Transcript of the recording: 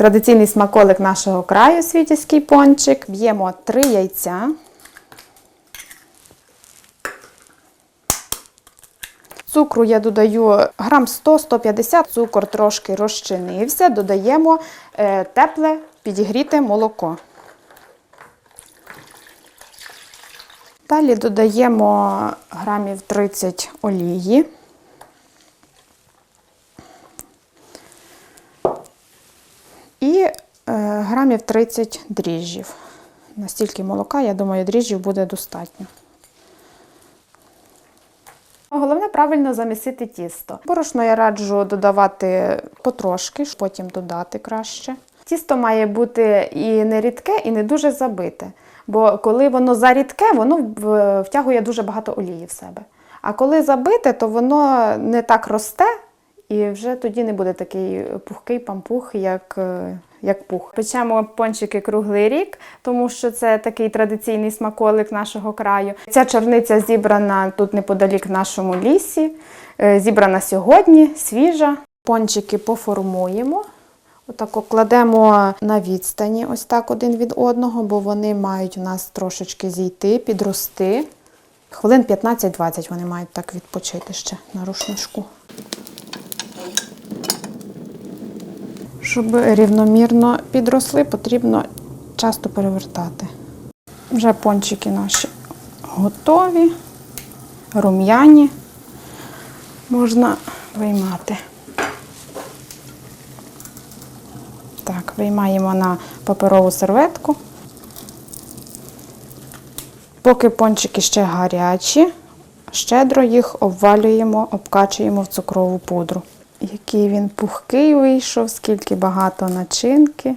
Традиційний смаколик нашого краю світівський пончик. Б'ємо 3 яйця. Цукру я додаю грам 100-150, цукор трошки розчинився, додаємо е, тепле підігріте молоко. Далі додаємо грамів 30 олії. І е, грамів 30 дріжджів. Настільки молока, я думаю, дріжджів буде достатньо. Головне правильно замісити тісто. Борошно я раджу додавати потрошки, потім додати краще. Тісто має бути і не рідке, і не дуже забите. Бо коли воно зарідке, воно втягує дуже багато олії в себе. А коли забите, то воно не так росте, і вже тоді не буде такий пухкий пампух, як, е, як пух. Печемо пончики круглий рік, тому що це такий традиційний смаколик нашого краю. Ця чорниця зібрана тут неподалік нашому лісі. е, Зібрана сьогодні, свіжа. Пончики поформуємо. Отако кладемо на відстані, ось так один від одного, бо вони мають у нас трошечки зійти, підрости. Хвилин 15-20 вони мають так відпочити ще на рушничку. Щоб рівномірно підросли, потрібно часто перевертати. Вже пончики наші готові, рум'яні. Можна виймати. Так, виймаємо на паперову серветку. Поки пончики ще гарячі, щедро їх обвалюємо, обкачуємо в цукрову пудру. Який він пухкий вийшов, скільки багато начинки.